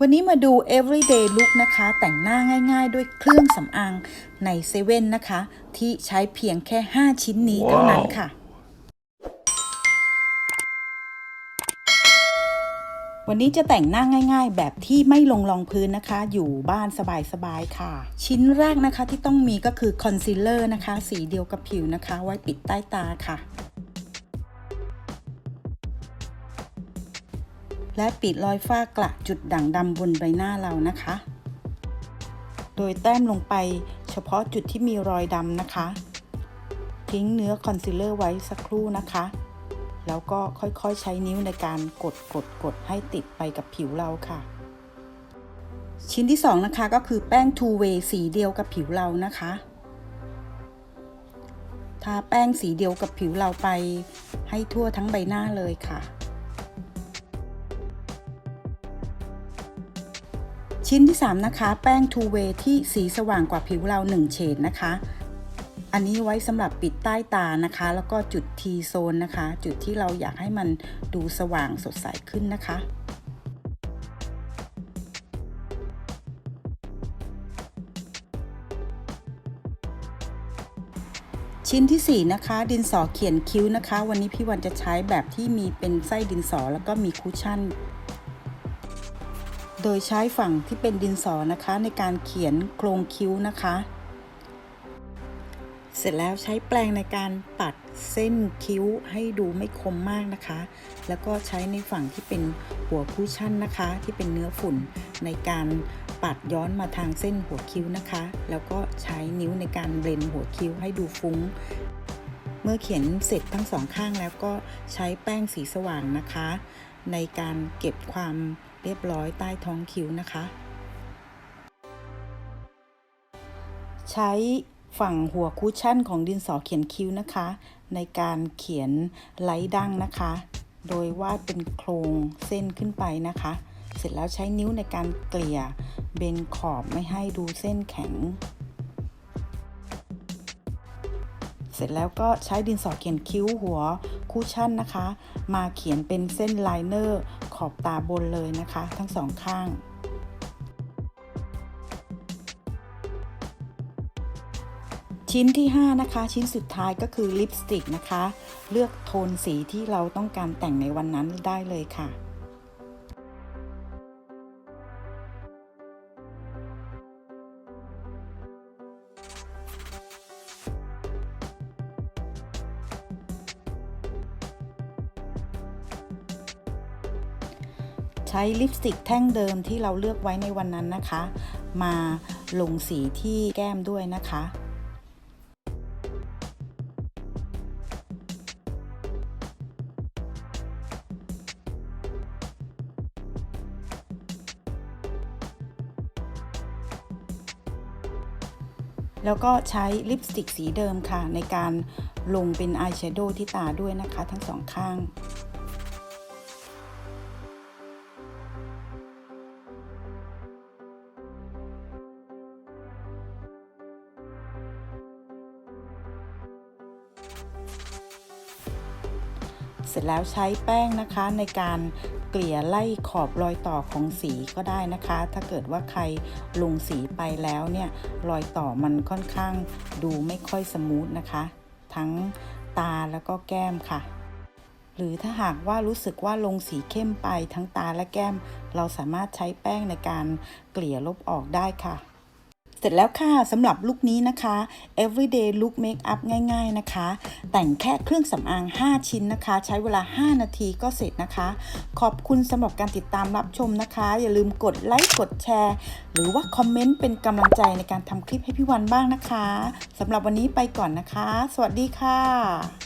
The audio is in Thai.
วันนี้มาดู everyday look นะคะ แต่งหน้าง่ายๆ ด้วยเครื่องสำอางในเซเว่นนะคะ ที่ใช้เพียงแค่ 5 ชิ้นนี้เท่านั้นค่ะ วันนี้จะแต่งหน้าง่าย ๆ แบบที่ไม่ลงรองพื้นนะคะ อยู่บ้านสบายๆค่ะ ชิ้นแรกนะคะที่ต้องมีก็คือคอนซีลเลอร์นะคะ สีเดียวกับผิวนะคะ ไว้ปิดใต้ตาค่ะ และปิดรอยฝ้ากระจุดด่างดำบนใบหน้าเรานะคะ โดยแต้มลงไปเฉพาะจุดที่มีรอยดำนะคะ ทิ้งเนื้อคอนซีลเลอร์ไว้สักครู่นะคะ แล้วก็ค่อยๆใช้นิ้วในการกดกดกดให้ติดไปกับผิวเราค่ะ ชิ้นที่สองนะคะก็คือแป้ง two way สีเดียวกับผิวเรานะคะทาแป้งสีเดียวกับผิวเราไปให้ทั่วทั้งใบหน้าเลยค่ะ ชิ้นที่ 3 นะคะ แป้ง two way ที่สีสว่างกว่าผิวเรา 1 เฉดนะคะ อันนี้ไว้สำหรับปิดใต้ตานะคะ แล้วก็จุด T โซนนะคะ จุดที่เราอยากให้มันดูสว่างสดใสขึ้นนะคะชิ้นที่ 4 นะคะ ดินสอเขียนคิ้วนะคะ วันนี้พี่วันจะใช้แบบที่มีเป็นไส้ดินสอแล้วก็มีคุชชั่น โดยใช้ฝั่งที่เป็นดินสอนะคะในการเขียนโครงคิ้วนะคะ เสร็จแล้วใช้แปรงในการปัดเส้นคิ้วให้ดูไม่คมมากนะคะ แล้วก็ใช้ในฝั่งที่เป็นหัวคุชชั่นนะคะ ที่เป็นเนื้อฝุ่นในการปัดย้อนมาทางเส้นหัวคิ้วนะคะ แล้วก็ใช้นิ้วในการเบลนหัวคิ้วให้ดูฟุ้ง เมื่อเขียนเสร็จทั้งสองข้างแล้วก็ใช้แป้งสีสว่างนะคะ ในการเก็บความ เรียบร้อยใต้ท้องคิ้วนะคะ ใช้ฝั่งหัวคุชชั่นของดินสอเขียนคิ้วนะคะ ในการเขียนไลท์ดั้งนะคะ โดยวาดเป็นโครงเส้นขึ้นไปนะคะ เสร็จแล้วใช้นิ้วในการเกลี่ยเบนขอบไม่ให้ดูเส้นแข็ง เสร็จแล้วก็ใช้ดินสอเขียนคิ้วหัว คุชชั่นนะคะ มาเขียนเป็นเส้นไลเนอร์ขอบตาบนเลยนะคะ ทั้งสองข้างชิ้นที่ 5 นะคะ ชิ้นสุดท้ายก็คือลิปสติกนะคะ เลือกโทนสีที่เราต้องการแต่งในวันนั้นได้เลยค่ะ ช้ลิปสติกแท่งเดิมที่เราเลือกไว้ในวันนั้นนะคะ มาลงสีที่แก้มด้วยนะคะแล้วก็ใช้ลิปสติกสีเดิมค่ะ ในการลงเป็นอายแชโดว์ที่ตาด้วยนะคะ ทั้งสองข้าง สร็จแล้วใช้แป้งนะคะในการเกลี่ยไล่ขอบรอยต่อของสีก็ได้นะคะ ถ้าเกิดว่าใครลงสีไปแล้วเนี่ยรอยต่อมันค่อนข้างดูไม่ค่อยสมูทนะคะ ทั้งตาแล้วก็แก้มค่ะ หรือถ้าหากว่ารู้สึกว่าลงสีเข้มไปทั้งตาและแก้ม เราสามารถใช้แป้งในการเกลี่ยลบออกได้ค่ะ ร็จแล้วค่ะสำหรับลุคนี้นะคะ everyday look makeup ง่าย ๆนะคะ แต่งแค่เครื่องสำอาง 5 ชิ้นนะคะ ใช้เวลา 5 นาทีก็เสร็จนะคะ ขอบคุณสำหรับการติดตามรับชมนะคะ อย่าลืมกดไลค์กดแชร์ หรือว่าคอมเมนต์เป็นกำลังใจในการทำคลิปให้พี่วันบ้างนะคะสำหรับวันนี้ไปก่อนนะคะ สวัสดีค่ะ